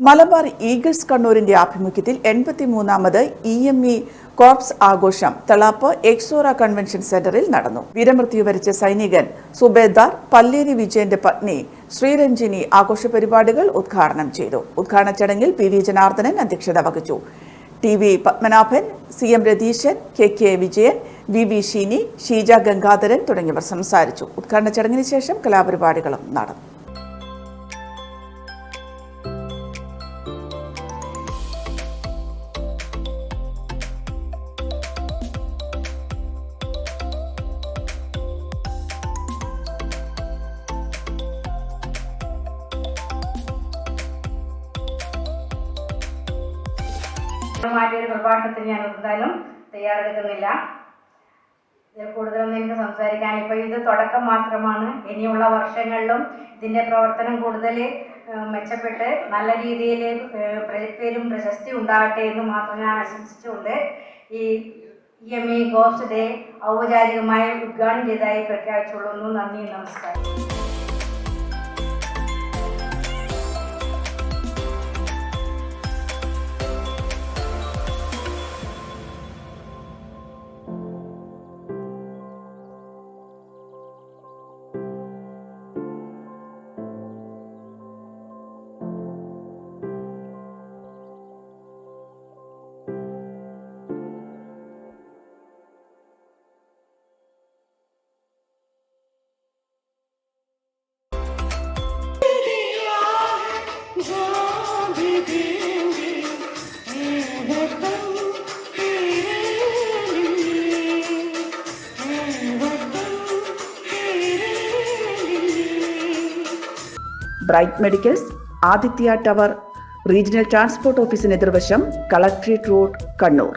Malabar eagles കണ്ണൂരിന്റെ ആഭിമുഖ്യത്തിൽ എൺപത്തിമൂന്നാമത് ഇ എം ഇ കോർപ്സ് ആഘോഷം തളാപ്പ് എക്സോറ കൺവെൻഷൻ സെന്ററിൽ നടന്നു. വീരമൃത്യു വരിച്ച സൈനികൻ സുബേദാർ പല്ലേരി വിജയന്റെ പത്നി ശ്രീരഞ്ജിനി ആഘോഷ പരിപാടികൾ ഉദ്ഘാടനം ചെയ്തു. ഉദ്ഘാടന ചടങ്ങിൽ പി വി ജനാർദ്ദനൻ അധ്യക്ഷത വഹിച്ചു. T V Padmanabhan C M Ratheesan K K Vijayan V V Sheeni Sheeja Gangadharan തുടങ്ങിയവർ സംസാരിച്ചു. ഉദ്ഘാടന ചടങ്ങിന് ശേഷം കലാപരിപാടികളും നടന്നു. മാറ്റിയൊരു പ്രഭാഷണത്തിന് ഞാൻ എന്തായാലും തയ്യാറെടുക്കുന്നില്ല. ഇതിൽ കൂടുതലൊന്നും എനിക്ക് സംസാരിക്കാൻ ഇപ്പോൾ ഇത് തുടക്കം മാത്രമാണ്. ഇനിയുള്ള വർഷങ്ങളിലും ഇതിന്റെ പ്രവർത്തനം കൂടുതൽ മെച്ചപ്പെട്ട് നല്ല രീതിയിൽ പേരും പ്രശസ്തി ഉണ്ടാകട്ടെ എന്ന് മാത്രം ഞാൻ ആശംസിച്ചുകൊണ്ട് ഈ എം ഇ ഗോസ്റ്റ് ഡേ ഔപചാരികമായി ഉദ്ഘാടനം ചെയ്തതായി പ്രഖ്യാപിച്ചുകൊള്ളുന്നു. നന്ദി നമസ്കാരം. Bright medicals Aditya tower regional transport ഓഫീസിന് എതിർവശം കളക്ട്രേറ്റ് റോഡ് കണ്ണൂർ.